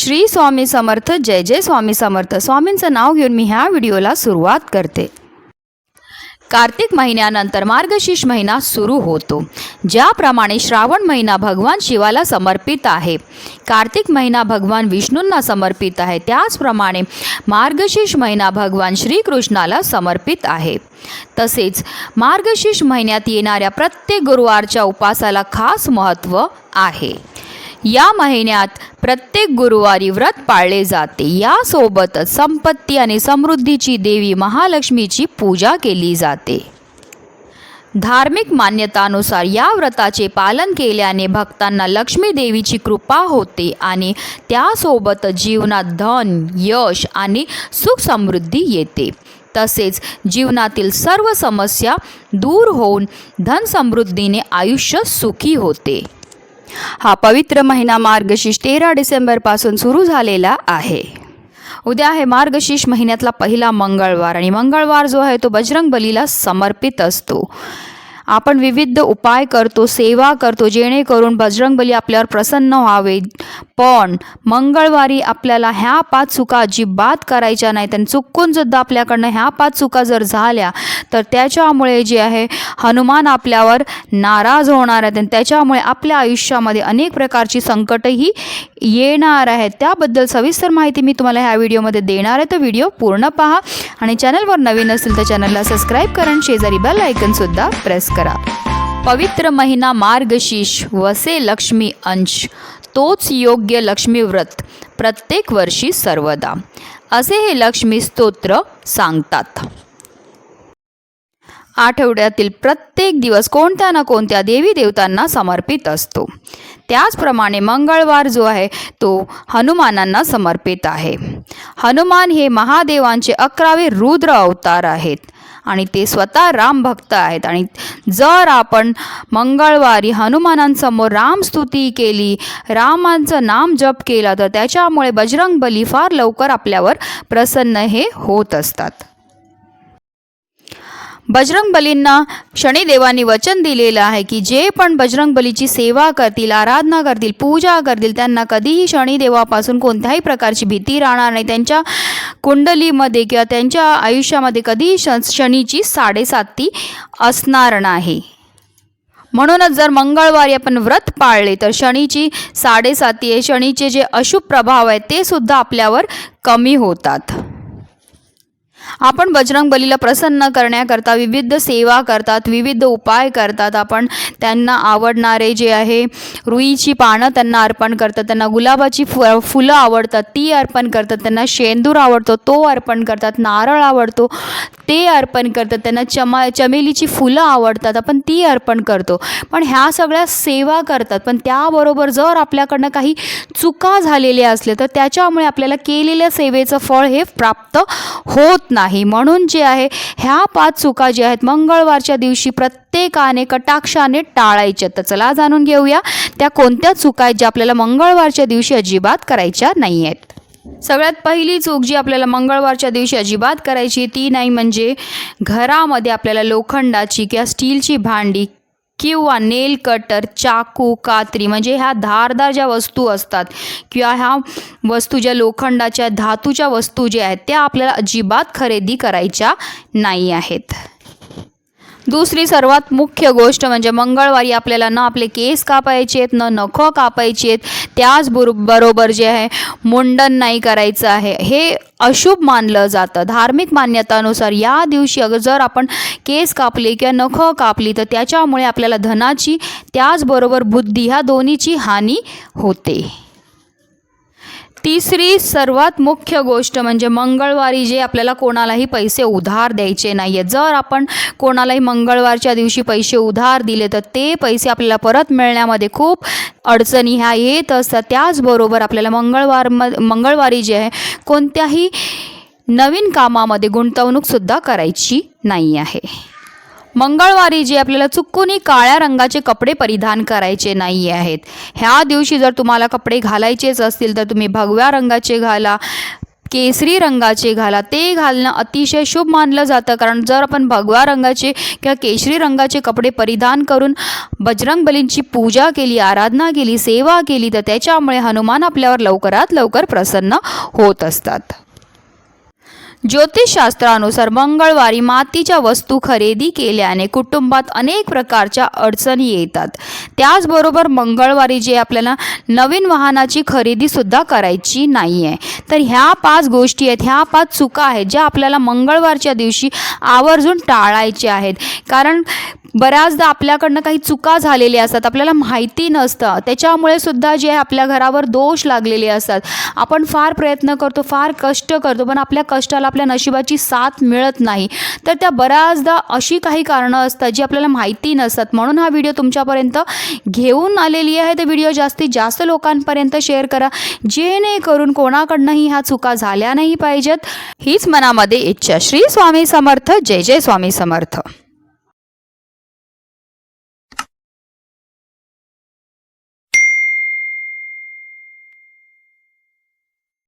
श्री स्वामी समर्थ जय जय स्वामी समर्थ. स्वामींचं नाव घेऊन मी ह्या व्हिडिओला सुरुवात करते. कार्तिक महिन्यानंतर मार्गशीर्ष महिना सुरू होतो. ज्याप्रमाणे श्रावण महिना भगवान शिवाला समर्पित आहे. कार्तिक महिना भगवान विष्णूंना समर्पित आहे. त्याचप्रमाणे मार्गशीर्ष महिना भगवान श्रीकृष्णाला समर्पित आहे. तसेच मार्गशीर्ष महिन्यात येणाऱ्या प्रत्येक गुरुवारच्या उपासाला खास महत्त्व आहे. या महिन्यात प्रत्येक गुरुवारी व्रत पाळले जाते. यासोबतच संपत्ती आणि समृद्धीची देवी महालक्ष्मीची पूजा केली जाते. धार्मिक मान्यतानुसार या व्रताचे पालन केल्याने भक्तांना लक्ष्मी देवीची कृपा होते आणि त्यासोबत जीवनात धन यश आणि सुख समृद्धी येते. तसेच जीवनातील सर्व समस्या दूर होऊन धन समृद्धीने आयुष्य सुखी होते. हा पवित्र महिना मार्गशीर्ष तेरा डिसेंबरपासून सुरू झालेला आहे. उद्या आहे मार्गशीर्ष महिन्यातला पहिला मंगळवार आणि मंगळवार जो आहे तो बजरंग बलीला समर्पित असतो. आपण विविध उपाय करतो सेवा करतो जेणेकरून बजरंगबली आपल्यावर प्रसन्न व्हावे. पण मंगळवारी आपल्याला ह्या पाच चुका अजिबात करायच्या नाहीत आणि चुकून सुद्धा आपल्याकडनं ह्या पाच चुका जर झाल्या तर त्याच्यामुळे जे आहे हनुमान आपल्यावर नाराज होणार आहेत आणि त्याच्यामुळे आपल्या आयुष्यामध्ये अनेक प्रकारची संकटही येणार आहेत. त्याबद्दल सविस्तर माहिती मी तुम्हाला ह्या व्हिडिओमध्ये देणार आहे. तर व्हिडिओ पूर्ण पहा आणि चॅनलवर नवीन असेल तर चॅनलला सबस्क्राईब करा शेजारी बेल आयकनसुद्धा प्रेस करा. पवित्र महिना मार्गशीर्ष वसे लक्ष्मी अंश तोच योग्य लक्ष्मी व्रत प्रत्येक वर्षी सर्वदा. असे हे लक्ष्मी स्तोत्र सांगतात. आठवड्यातील प्रत्येक दिवस कोणत्या ना कोणत्या देवी देवतांना समर्पित असतो. त्याचप्रमाणे मंगळवार जो आहे तो हनुमानांना समर्पित आहे. हनुमान हे महादेवांचे अकरावे रुद्र अवतार आहेत. आणि ते स्वतः राम भक्त आहेत. आणि जर आपण मंगळवारी हनुमानांसमोर रामस्तुती केली रामांचं नाम जप केला तर त्याच्यामुळे बजरंग बली फार लवकर आपल्यावर प्रसन्न हे होत असतात. बजरंग बलींना शनिदेवांनी वचन दिलेलं आहे की जे पण बजरंग बलीची सेवा करतील आराधना करतील पूजा करतील त्यांना कधीही शनिदेवापासून कोणत्याही प्रकारची भीती राहणार नाही. त्यांच्या कुंडलीमध्ये किंवा त्यांच्या आयुष्यामध्ये कधीही श शनीची साडेसाती असणार नाही. म्हणूनच जर मंगळवारी आपण व्रत पाळले तर शनीची साडेसाती आहे. शनीचे जे अशुभ प्रभाव आहेत ते सुद्धा आपल्यावर कमी होतात. आपण बजरंग बलीला प्रसन्न करण्याकरता विविध सेवा करतात विविध उपाय करतात. आपण त्यांना आवडणारे जे आहे रुईची पानं त्यांना अर्पण करतात. त्यांना गुलाबाची फु फुलं आवडतात ती अर्पण करतात. त्यांना शेंदूर आवडतो तो अर्पण करतात. नारळ आवडतो ते अर्पण करतात. त्यांना चमा चमेलीची फुलं आवडतात आपण ती अर्पण करतो. पण ह्या सगळ्या सेवा करतात. पण त्याबरोबर जर आपल्याकडनं काही चुका झालेल्या असल्या तर त्याच्यामुळे आपल्याला केलेल्या सेवेचं फळ हे प्राप्त होत नाही. नाही. म्हणून जे आहे ह्या पाच चुका ज्या आहेत मंगळवारच्या दिवशी प्रत्येकाने कटाक्षाने टाळायच्या. तर चला जाणून घेऊया त्या कोणत्या चुका आहेत ज्या आपल्याला मंगळवारच्या दिवशी अजिबात करायच्या नाही आहेत सगळ्यात पहिली चूक जी आपल्याला मंगळवारच्या दिवशी अजिबात करायची ती नाही म्हणजे घरामध्ये आपल्याला लोखंडाची किंवा स्टीलची भांडी किंवा नेल कटर चाकू कात्री म्हणजे ह्या धारदार ज्या वस्तू असतात किंवा ह्या वस्तू ज्या लोखंडाच्या धातूच्या वस्तू ज्या आहेत त्या आपल्याला अजिबात खरेदी करायच्या नाही आहेत. दुसरी सर्वात मुख्य गोष्ट म्हणजे मंगळवारी आपल्याला न आपले केस कापायचे आहेत न नखं कापायची आहेत. त्याचबरो बरोबर जे आहे मुंडन नाही करायचं आहे. हे अशुभ मानलं जातं. धार्मिक मान्यतानुसार या दिवशी अगर जर आपण केस कापले किंवा नखं कापली तर त्याच्यामुळे आपल्याला धनाची त्याचबरोबर बुद्धी ह्या दोन्हीची हानी होते. तिसरी सर्वात मुख्य गोष्ट म्हणजे मंगळवारी जे आपल्याला कोणालाही पैसे उधार द्यायचे नाही आहेत जर आपण कोणालाही मंगळवारच्या दिवशी पैसे उधार दिले तर ते पैसे आपल्याला परत मिळण्यामध्ये खूप अडचणी ह्या येत असतात. त्याचबरोबर आपल्याला मंगळवार म मंगळवारी जे आहे कोणत्याही नवीन कामामध्ये गुंतवणूकसुद्धा करायची नाही आहे मंगळवारी जे आपल्याला चुकूनही काळ्या रंगाचे कपडे परिधान करायचे नाही आहेत. ह्या दिवशी जर तुम्हाला कपडे घालायचेच असतील तर तुम्ही भगव्या रंगाचे घाला केसरी रंगाचे घाला. ते घालणं अतिशय शुभ मानलं जातं. कारण जर आपण भगवा रंगाचे किंवा केशरी रंगाचे कपडे परिधान करून बजरंग बलींची पूजा केली आराधना केली सेवा केली तर त्याच्यामुळे हनुमान आपल्यावर लवकरात लवकर प्रसन्न होत असतात. ज्योतिषशास्त्रानुसार मंगळवारी मातीच्या वस्तू खरेदी केल्याने कुटुंबात अनेक प्रकारच्या अडचणी येतात. त्याचबरोबर मंगळवारी जे आपल्याला नवीन वाहनाची खरेदीसुद्धा करायची नाही आहे तर ह्या पाच गोष्टी आहेत. ह्या पाच चुका आहेत ज्या आपल्याला मंगळवारच्या दिवशी आवर्जून टाळायच्या आहेत. कारण बऱ्याचदा आपल्याकडनं काही चुका झालेल्या असतात आपल्याला माहिती नसतं. त्याच्यामुळे सुद्धा जे आपल्या घरावर दोष लागलेले असतात. आपण फार प्रयत्न करतो फार कष्ट करतो पण आपल्या कष्टाला आपल्या नशिबाची साथ मिळत नाही. तर त्या बऱ्याचदा अशी काही कारणं असतात जी आपल्याला माहिती नसतात. म्हणून हा व्हिडिओ तुमच्यापर्यंत घेऊन आलेली आहे. तर व्हिडिओ जास्तीत जास्त लोकांपर्यंत शेअर करा. जेणेकरून कोणाकडनंही ह्या चुका झाल्या नाही पाहिजेत. हीच मनामध्ये इच्छा. श्री स्वामी समर्थ. जय जय स्वामी समर्थ.